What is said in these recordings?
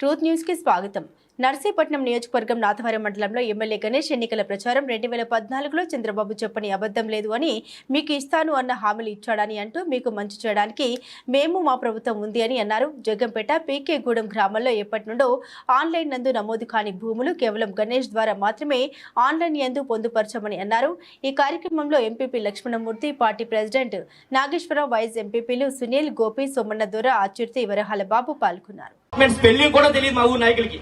Truth న్యూస్కి స్వాగతం. నర్సీపట్నం నియోజకవర్గం నాథవరం మండలంలో ఎమ్మెల్యే గణేష్ ఎన్నికల ప్రచారం రెండు వేల పద్నాలుగులో చంద్రబాబు చెప్పని అబద్ధం లేదు అని మీకు ఇస్తాను అన్న హామీలు ఇచ్చాడని అంటూ మీకు మంచి చేయడానికి మేము మా ప్రభుత్వం ఉంది అని అన్నారు. జగ్గంపేట పీకే గూడెం గ్రామంలో ఎప్పటి నుండో ఆన్లైన్ నందు నమోదు కాని భూములు కేవలం గణేష్ ద్వారా మాత్రమే ఆన్లైన్ యందు పొందుపరచమని అన్నారు. ఈ కార్యక్రమంలో MPP Lakshmanamurthy party president Nageswara Rao vice ఎంపీపీలు సునీల్ గోపి సోమన్న దొర ఆచూర్తి వరహాల బాబు పాల్గొన్నారు. పెళ్ళి కూడా తెలియదు మా ఊరు నాయకులకి.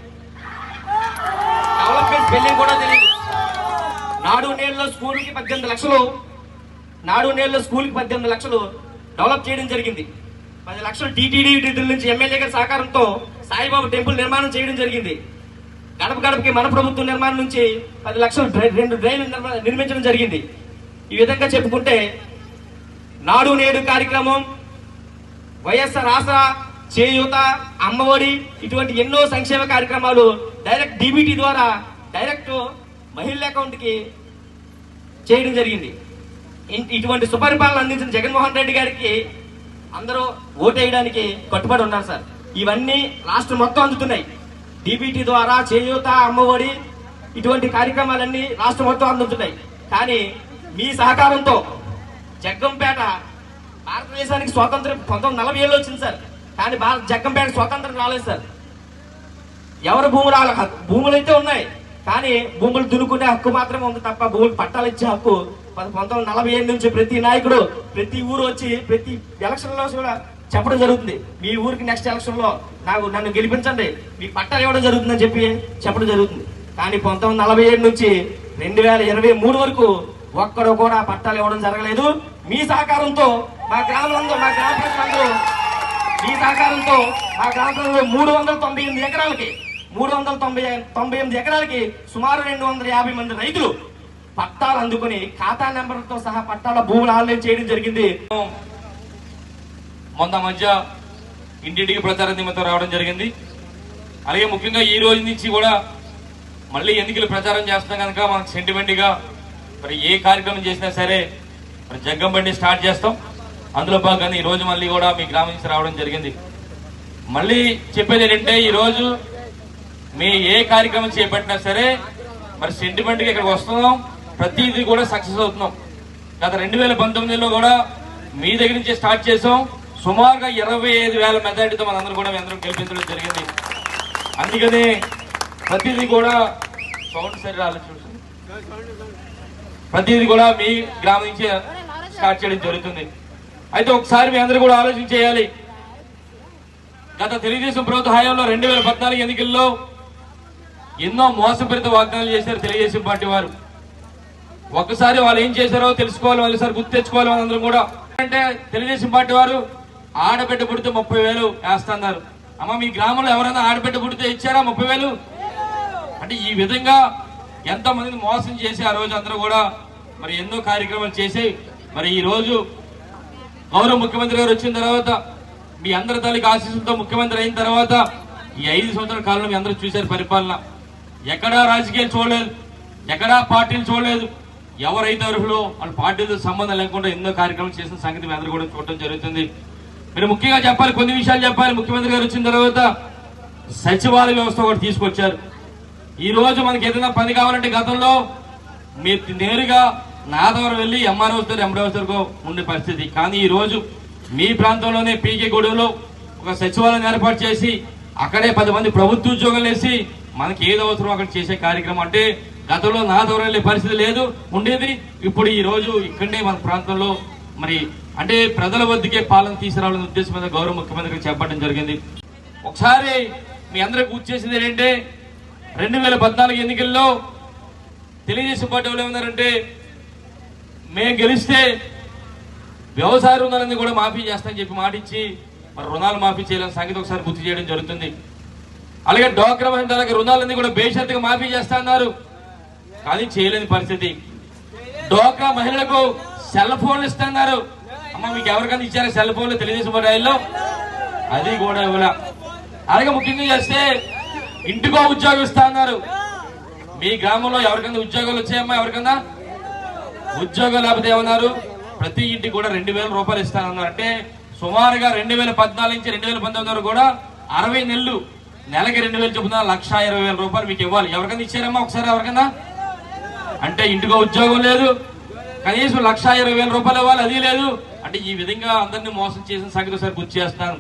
డెవలప్మెంట్ బిల్డింగ్ కూడా తెలియదు నాడు నేలలో స్కూల్కి పద్దెనిమిది లక్షలు నాడు నేలలో స్కూల్కి పద్దెనిమిది లక్షలు డెవలప్ చేయడం జరిగింది. పది లక్షలు టీటీడీ నిధుల నుంచి ఎమ్మెల్యే గారి సహకారంతో సాయిబాబా టెంపుల్ నిర్మాణం చేయడం జరిగింది. గడప గడపకి మన ప్రభుత్వం నిర్మాణం నుంచి పది లక్షలు డ్రై- రెండు డ్రైన్లు నిర్మించడం జరిగింది. ఈ విధంగా చెప్పుకుంటే నాడు నేడు కార్యక్రమం వైఎస్ఆర్ ఆసరా చేయూత అమ్మఒడి ఇటువంటి ఎన్నో సంక్షేమ కార్యక్రమాలు డైరెక్ట్ డీబీటీ ద్వారా డైరెక్ట్ మహిళల అకౌంట్కి చేయడం జరిగింది. ఇటువంటి సుపరిపాలన అందించిన జగన్మోహన్ రెడ్డి గారికి అందరూ ఓటేయడానికి కట్టుబడి ఉన్నారు సార్. ఇవన్నీ రాష్ట్రం మొత్తం అందుతున్నాయి. డీబీటీ ద్వారా చేయూత అమ్మఒడి ఇటువంటి కార్యక్రమాలన్నీ రాష్ట్రం మొత్తం అందుతున్నాయి. కానీ మీ సహకారంతో జగ్గంపేట భారతదేశానికి స్వాతంత్రం పంతొమ్మిది నలభై ఏళ్ళు వచ్చింది సార్. కానీ భారత జగ్గంపేట స్వతంత్రం రాలేదు సార్. ఎవరు భూములు వాళ్ళ హక్కు- భూములు అయితే ఉన్నాయి కానీ భూములు దున్నుకునే హక్కు మాత్రమే ఉంది తప్ప భూములు పట్టాలు ఇచ్చే హక్కు పంతొమ్మిది నలభై ఏడు నుంచి ప్రతి నాయకుడు ప్రతి ఊరు వచ్చి ప్రతి ఎలక్షన్లో కూడా చెప్పడం జరుగుతుంది. మీ ఊరికి నెక్స్ట్ ఎలక్షన్లో నాకు నన్ను గెలిపించండి మీ పట్టాలు ఇవ్వడం జరుగుతుందని చెప్పి చెప్పడం జరుగుతుంది. కానీ పంతొమ్మిది నలభై ఏడు నుంచి రెండు వేల ఇరవై మూడు వరకు ఒక్కడు కూడా పట్టాలు ఇవ్వడం జరగలేదు. మీ సహకారంతో మా గ్రామంలో మా గ్రామ ప్రజలందరూ మీ సహకారంతో ఆ గ్రామంలో మూడు వందల తొంభై ఎనిమిది ఎకరాలకి మూడు వందల తొంభై తొంభై ఎనిమిది ఎకరాలకి సుమారు రెండు వందల యాభై మంది రైతులు పట్టాలు అందుకుని ఖాతా నెంబర్తో సహా పట్టాల భూములు ఆన్లైన్ చేయడం జరిగింది. మొన్న మధ్య ఇంటింటికి ప్రచార నిమిత్తం రావడం జరిగింది. అలాగే ముఖ్యంగా ఈ రోజు నుంచి కూడా మళ్ళీ ఎన్నికలు ప్రచారం చేస్తున్నాం కనుక మనకు సెంటిమెంట్గా మరి ఏ కార్యక్రమం చేసినా సరే మరి జగ్గం బండి స్టార్ట్ చేస్తాం. అందులో భాగంగా ఈరోజు మళ్ళీ కూడా మీ గ్రామం నుంచి రావడం జరిగింది. మళ్ళీ చెప్పేది ఏంటంటే ఈరోజు మీ ఏ కార్యక్రమం చేపట్టినా సరే మరి సెంటిమెంట్గా ఇక్కడికి వస్తున్నాం. ప్రతిదీ కూడా సక్సెస్ అవుతున్నాం. గత రెండు వేల పంతొమ్మిదిలో కూడా మీ దగ్గర నుంచి స్టార్ట్ చేసాం సుమారుగా ఇరవై ఐదు వేల మెజార్టీతో మనందరూ కూడా అందరం గెలిపించడం జరిగింది. అందుకని ప్రతిదీ కూడా సౌండ్ సరి ఆలోచించండి ప్రతిదీ కూడా మీ గ్రామం నుంచి స్టార్ట్ చేయడం జరుగుతుంది. అయితే ఒకసారి మీ అందరూ కూడా ఆలోచన చేయాలి. గత తెలుగుదేశం ప్రభుత్వ హయాంలో రెండు వేల పద్నాలుగు ఎన్నికల్లో ఎన్నో మోసపరిత వాగ్దానాలు చేశారు తెలుగుదేశం పార్టీ వారు. ఒక్కసారి వాళ్ళు ఏం చేశారో తెలుసుకోవాలి వాళ్ళసారి గుర్తు తెచ్చుకోవాలి వాళ్ళందరూ కూడా. అంటే తెలుగుదేశం పార్టీ వారు ఆడబిడ్డ పుడితే ముప్పై వేలు వేస్తున్నారు. అమ్మ మీ గ్రామంలో ఎవరైనా ఆడబిడ్డ పుడితే ఇచ్చారా ముప్పై వేలు? అంటే ఈ విధంగా ఎంతో మందిని మోసం చేసి ఆ రోజు అందరూ కూడా మరి ఎన్నో కార్యక్రమాలు చేసి మరి ఈ రోజు గౌరవ ముఖ్యమంత్రి గారు వచ్చిన తర్వాత మీ అందరి తల్లికి ఆశీస్సులతో ముఖ్యమంత్రి అయిన తర్వాత ఈ ఐదు సంవత్సరాల కాలంలో మీ అందరూ చూశారు పరిపాలన. ఎక్కడా రాజకీయాలు చూడలేదు ఎక్కడా పార్టీలు చూడలేదు. ఎవరైతే అర్హులో వాళ్ళ పార్టీతో సంబంధం లేకుండా ఎన్నో కార్యక్రమాలు చేసిన సంగతి మీ అందరూ కూడా చూడటం జరుగుతుంది. మీరు ముఖ్యంగా చెప్పాలి కొన్ని విషయాలు చెప్పాలి. ముఖ్యమంత్రి గారు వచ్చిన తర్వాత సచివాలయ వ్యవస్థ కూడా తీసుకొచ్చారు. ఈ రోజు మనకి ఏదైనా పని కావాలంటే గతంలో మీరు నేరుగా నాదవరం వెళ్ళి ఎంఆర్ఓ వస్తారు ఎంఆర్ఓ వస్తారు ఉండే పరిస్థితి. కానీ ఈ రోజు మీ ప్రాంతంలోనే పీకే గూడెంలో ఒక సచివాలయం ఏర్పాటు చేసి అక్కడే పది మంది ప్రభుత్వ ఉద్యోగాలు వేసి మనకి ఏది అవసరం అక్కడ చేసే కార్యక్రమం అంటే గతంలో నా ద్వారా వెళ్ళే పరిస్థితి లేదు ఉండేది. ఇప్పుడు ఈ రోజు ఇక్కడనే మన ప్రాంతంలో మరి అంటే ప్రజల వద్దకే పాలన తీసుకురావాలనే ఉద్దేశం మీద గౌరవ ముఖ్యమంత్రికి చెప్పడం జరిగింది. ఒకసారి మీ అందరికి గుర్తించింది చేసింది ఏంటంటే రెండు వేల పద్నాలుగు ఎన్నికల్లో తెలుగుదేశం పార్టీ వాళ్ళు ఏమన్నారంటే మేము గెలిస్తే వ్యవసాయ రుణాలన్నీ కూడా మాఫీ చేస్తామని చెప్పి మాటిచ్చి మరి రుణాలు మాఫీ చేయాలని సంగతి ఒకసారి గుర్తు చేయడం జరుగుతుంది. అలాగే డోక్రా మహిళలకు రుణాలన్నీ కూడా బేషరతుగా మాఫీ చేస్తా అన్నారు. కానీ చేయలేని పరిస్థితి. డోక్రా మహిళలకు సెల్ ఫోన్లు ఇస్తున్నారు అమ్మ మీకు ఎవరికైనా ఇచ్చారా సెల్ ఫోన్లు తెలియజేసిన అది కూడా ఇవ్వలే. అలాగే ముఖ్యంగా చేస్తే ఇంటికో ఉద్యోగం ఇస్తా అన్నారు. మీ గ్రామంలో ఎవరికైనా ఉద్యోగాలు వచ్చాయమ్మా ఎవరికైనా? ఉద్యోగం లేకపోతే ఏమన్నారు? ప్రతి ఇంటికి కూడా రెండు వేల రూపాయలు ఇస్తానన్నారు. అంటే సుమారుగా రెండు వేల పద్నాలుగు నుంచి రెండు వేల పంతొమ్మిది వరకు కూడా అరవై నెలలు నెలకి రెండు వేలు చొప్పున లక్ష ఇరవై వేల రూపాయలు మీకు ఇవ్వాలి. ఎవరికైనా ఇచ్చారమ్మా ఒకసారి ఎవరికైనా? అంటే ఇంటికో ఉద్యోగం లేదు. కనీసం లక్ష ఇరవై వేల రూపాయలు ఇవ్వాలి అది లేదు. అంటే ఈ విధంగా అందరినీ మోసం చేసిన సంగతి ఒకసారి గుర్తు చేస్తాను.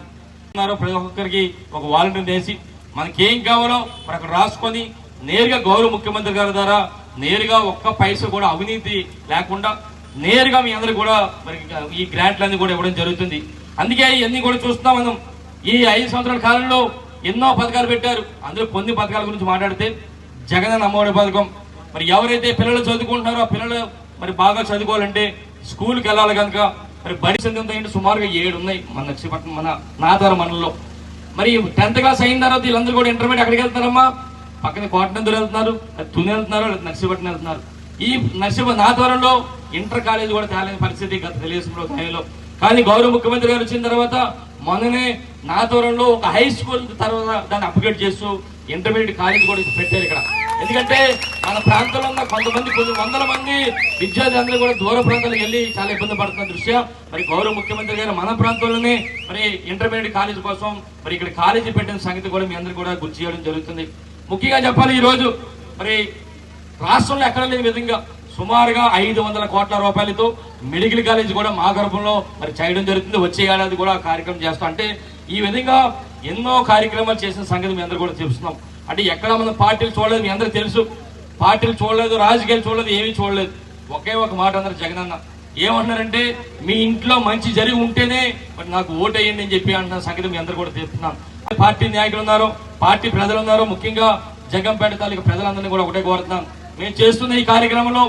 ప్రతి ఒక్కరికి ఒక వాలంటీర్ చేసి మనకి ఏం కావాలో అక్కడ రాసుకొని నేరుగా గౌరవ ముఖ్యమంత్రి గారి ద్వారా నేరుగా ఒక్క పైస కూడా అవినీతి లేకుండా నేరుగా మీ అందరికి కూడా మరి ఈ గ్రాంట్లన్నీ కూడా ఇవ్వడం జరుగుతుంది. అందుకే ఇవన్నీ కూడా చూస్తున్నాం మనం. ఈ ఐదు సంవత్సరాల కాలంలో ఎన్నో పథకాలు పెట్టారు. అందులో కొన్ని పథకాల గురించి మాట్లాడితే జగన్ అమ్మఒడి పథకం. మరి ఎవరైతే పిల్లలు చదువుకుంటున్నారో ఆ పిల్లలు మరి బాగా చదువుకోవాలంటే స్కూల్కి వెళ్ళాలి కనుక మరి బడి చెందుతాయంటే సుమారుగా ఏడు ఉన్నాయి మన లక్ష్మీపట్నం మన నాదార మండలంలో. మరి టెన్త్ క్లాస్ అయిన తర్వాత వీళ్ళందరూ కూడా ఇంటర్మీడియట్ అక్కడికి వెళ్తారమ్మా. పక్కన కోటనందూరు వెళ్తున్నారు తుని వెళ్తున్నారు నర్సీపట్నం వెళ్తున్నారు. ఈ నర్సీపట్నం నాదవరంలో ఇంటర్ కాలేజ్ కూడా తేలని పరిస్థితి గత తెలుగుదేశం టైంలో కానీ గౌరవ ముఖ్యమంత్రి గారు వచ్చిన తర్వాత మొన్ననే నాదవరంలో ఒక హై స్కూల్ తర్వాత దాన్ని అప్గ్రేడ్ చేస్తూ ఇంటర్మీడియట్ కాలేజ్ కూడా పెట్టారు ఇక్కడ. ఎందుకంటే మన ప్రాంతంలో ఉన్న కొంతమంది కొన్ని వందల మంది విద్యార్థులందరూ కూడా దూర ప్రాంతాలకు వెళ్ళి చాలా ఇబ్బంది పడుతున్న దృష్ట్యా మరి గౌరవ ముఖ్యమంత్రి గారు మన ప్రాంతంలోనే మరి ఇంటర్మీడియట్ కాలేజ్ కోసం మరి ఇక్కడ కాలేజీ పెట్టిన సంగతి కూడా మీ అందరూ కూడా గుర్తు చేయడం జరుగుతుంది. ముఖ్యంగా చెప్పాలి ఈరోజు మరి రాష్ట్రంలో ఎక్కడ లేని విధంగా సుమారుగా ఐదు వందల కోట్ల రూపాయలతో మెడికల్ కాలేజ్ కూడా మా గర్భంలో మరి చేయడం జరుగుతుంది. వచ్చే ఏడాది కూడా కార్యక్రమం చేస్తాం. అంటే ఈ విధంగా ఎన్నో కార్యక్రమాలు చేసిన సంగతి మీ అందరూ కూడా తెలుస్తున్నాం. అంటే ఎక్కడ మనం పార్టీలు చూడలేదు మీ అందరూ తెలుసు. పార్టీలు చూడలేదు రాజకీయాలు చూడలేదు ఏమీ చూడలేదు. ఒకే ఒక మాట అందరు జగన్ అన్న. ఏమంటున్నారంటే మీ ఇంట్లో మంచి జరిగి ఉంటేనే మరి నాకు ఓటు అని చెప్పి అంటున్న సంగతి మీ అందరూ కూడా మంది పార్టీ నాయకులు ఉన్నారు పార్టీ ప్రజలు ఉన్నారు ముఖ్యంగా జగంపేట తాలూకు ప్రజలందరినీ కూడా ఒకటే కోరుతున్నాను మేము చేస్తున్న ఈ కార్యక్రమంలో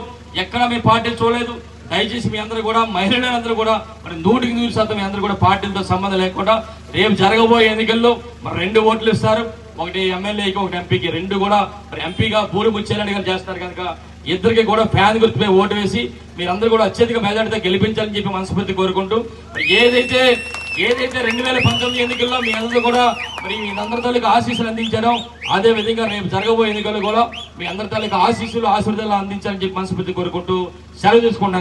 ఎక్కడ మీ పార్టీలు చూడలేదు. దయచేసి మీ అందరూ కూడా మహిళలందరూ కూడా మరి నూటికి నూరు శాతం మీ అందరూ కూడా పార్టీలతో సంబంధం లేకుండా రేపు జరగబోయే ఎన్నికల్లో మరి రెండు ఓట్లు ఇస్తారు. ఒకటి ఎమ్మెల్యేకి ఒకటి ఎంపీకి. రెండు కూడా మరి ఎంపీగా పూరి ముచ్చేరెడ్డి గారు చేస్తారు కనుక ఇద్దరికి కూడా ఫ్యాన్ గుర్తుపై ఓటు వేసి మీరందరూ కూడా అత్యధిక మెజార్టీతో గెలిపించాలని చెప్పి మనస్ఫూర్తి కోరుకుంటూ మరి ఏదైతే ఏదైతే రెండు వేల పంతొమ్మిది ఎన్నికల్లో మీ అందరూ కూడా మరి మీ అందరి తాలూకు ఆశీస్సులు అందించారో అదే విధంగా రేపు జరగబోయే ఎన్నికల్లో కూడా మీ అందరి తాలూకు ఆశీస్సులు ఆశీర్వాదాలు అందించాలని చెప్పి మనస్ఫూర్తి కోరుకుంటూ సెలవు తీసుకుంటాం